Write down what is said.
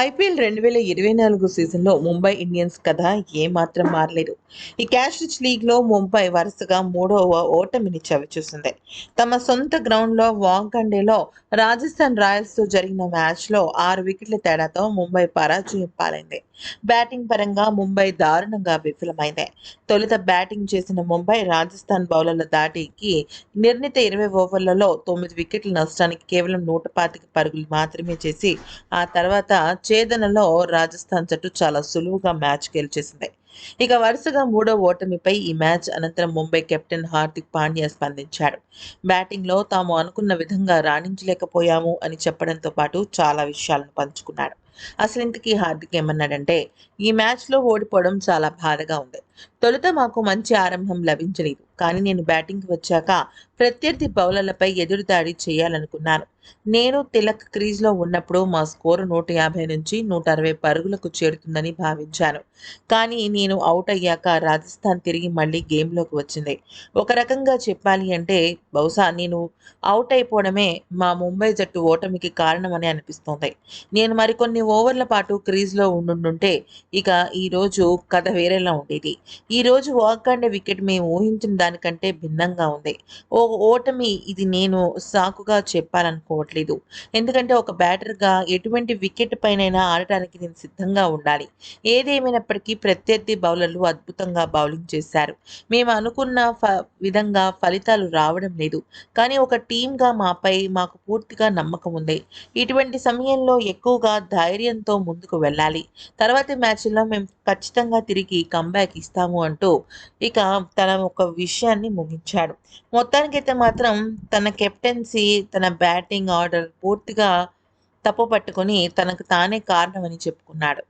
IPL రెండు వేల ఇరవై నాలుగు సీజన్లో ముంబై ఇండియన్స్ కథ ఏమాత్రం మారలేదు. ఈ క్యాష్ రిచ్ లీగ్లో ముంబై వరుసగా మూడవ ఓటమిని చవిచూసింది. తమ సొంత గ్రౌండ్లో వాంకండేలో రాజస్థాన్ రాయల్స్తో జరిగిన మ్యాచ్లో ఆరు వికెట్ల తేడాతో ముంబై పరాజయం పాలైంది. బ్యాటింగ్ పరంగా ముంబై దారుణంగా విఫలమైంది. తొలుత బ్యాటింగ్ చేసిన ముంబై రాజస్థాన్ బౌలర్ల దాటికి నిర్ణీత ఇరవై ఓవర్లలో తొమ్మిది వికెట్ల నష్టానికి కేవలం నూట పాతిక పరుగులు మాత్రమే చేసి ఆ తర్వాత ఛేదనలో రాజస్థాన్ జట్టు చాలా సులువుగా మ్యాచ్ గెలిచేసింది. ఇక వరుసగా మూడో ఓటమిపై ఈ మ్యాచ్ అనంతరం ముంబై కెప్టెన్ హార్దిక్ పాండ్యా స్పందించాడు. బ్యాటింగ్లో తాము అనుకున్న విధంగా రాణించలేకపోయాము అని చెప్పడంతో పాటు చాలా విషయాలను పంచుకున్నాడు. అసలు ఇంతకీ హార్దిక్ ఏమన్నాడంటే ఈ మ్యాచ్లో ఓడిపోవడం చాలా బాధగా ఉంది. తొలుత మాకు మంచి ఆరంభం లభించలేదు. కానీ నేను బ్యాటింగ్కి వచ్చాక ప్రత్యర్థి బౌలర్లపై ఎదురుదాడి చేయాలనుకున్నాను. నేను తిలక్ క్రీజ్లో ఉన్నప్పుడు మా స్కోరు నూట యాభై నుంచి నూట అరవై పరుగులకు చేరుతుందని భావించాను. కానీ నేను అవుట్ అయ్యాక రాజస్థాన్ తిరిగి మళ్ళీ గేమ్లోకి వచ్చింది. ఒక రకంగా చెప్పాలి అంటే బహుశా నేను అవుట్ అయిపోవడమే మా ముంబై జట్టు ఓటమికి కారణమని అనిపిస్తోంది. నేను మరికొన్ని ఓవర్ల పాటు క్రీజ్లో ఉండుంటే ఇక ఈరోజు కథ వేరేలా ఉండేది. ఈరోజు అండ్ వికెట్ మేము ఊహించిన దానికంటే భిన్నంగా ఉంది. ఓ ఓటమి ఇది నేను సాకుగా చెప్పాలనుకోవట్లేదు. ఎందుకంటే ఒక బ్యాటర్గా ఎటువంటి వికెట్ పైనైనా ఆడటానికి నేను సిద్ధంగా ఉండాలి. ఏదేమైనప్పటికీ ప్రత్యర్థి బౌలర్లు అద్భుతంగా బౌలింగ్ చేశారు. మేము అనుకున్న ఫ విధంగా ఫలితాలు రావడం లేదు. కానీ ఒక టీమ్గా మాపై మాకు పూర్తిగా నమ్మకం ఉంది. ఇటువంటి సమయంలో ఎక్కువగా ధైర్యంతో ముందుకు వెళ్ళాలి. తర్వాతి మ్యాచ్లో మేము ఖచ్చితంగా తిరిగి కంబ్యాక్ ఇస్తాము అంటూ ఇక తన ఒక విషయాన్ని ముగించాడు. మొత్తానికైతే మాత్రం తన కెప్టెన్సీ తన బ్యాటింగ్ ఆర్డర్ పూర్తిగా తప్పు పట్టుకొని తనకు తానే కారణమని చెప్పుకున్నాడు.